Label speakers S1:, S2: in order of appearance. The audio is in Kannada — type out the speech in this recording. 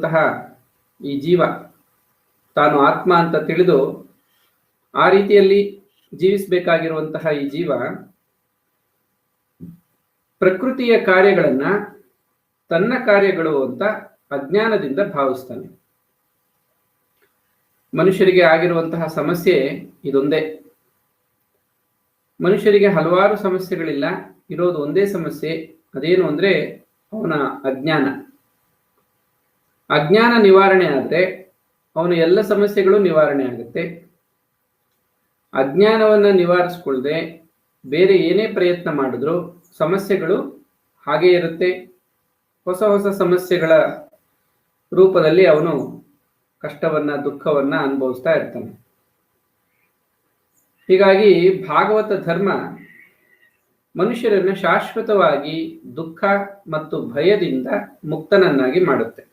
S1: ಅಂತಹ ಈ ಜೀವ ತಾನು ಆತ್ಮ ಅಂತ ತಿಳಿದು ಆ ರೀತಿಯಲ್ಲಿ ಜೀವಿಸಬೇಕಾಗಿರುವಂತಹ ಈ ಜೀವ ಪ್ರಕೃತಿಯ ಕಾರ್ಯಗಳನ್ನ ತನ್ನ ಕಾರ್ಯಗಳು ಅಂತ ಅಜ್ಞಾನದಿಂದ ಭಾವಿಸ್ತಾನೆ. ಮನುಷ್ಯರಿಗೆ ಆಗಿರುವಂತಹ ಸಮಸ್ಯೆ ಇದೊಂದೇ. ಮನುಷ್ಯರಿಗೆ ಹಲವಾರು ಸಮಸ್ಯೆಗಳಿಲ್ಲ, ಇರೋದು ಒಂದೇ ಸಮಸ್ಯೆ, ಅದೇನು ಅಂದ್ರೆ ಅವನ ಅಜ್ಞಾನ. ಅಜ್ಞಾನ ನಿವಾರಣೆ ಆದ್ರೆ ಅವನ ಎಲ್ಲ ಸಮಸ್ಯೆಗಳು ನಿವಾರಣೆ ಆಗುತ್ತೆ. ಅಜ್ಞಾನವನ್ನ ನಿವಾರಿಸ್ಕೊಳ್ಳದೆ ಬೇರೆ ಏನೇ ಪ್ರಯತ್ನ ಮಾಡಿದ್ರು ಸಮಸ್ಯೆಗಳು ಹಾಗೇ ಇರುತ್ತೆ. ಹೊಸ ಹೊಸ ಸಮಸ್ಯೆಗಳ ರೂಪದಲ್ಲಿ ಅವನು ಕಷ್ಟವನ್ನ, ದುಃಖವನ್ನ ಅನುಭವಿಸ್ತಾ ಇರ್ತಾನೆ. ಹೀಗಾಗಿ ಭಾಗವತ ಧರ್ಮ ಮನುಷ್ಯರನ್ನು ಶಾಶ್ವತವಾಗಿ ದುಃಖ ಮತ್ತು ಭಯದಿಂದ ಮುಕ್ತನನ್ನಾಗಿ ಮಾಡುತ್ತೆ.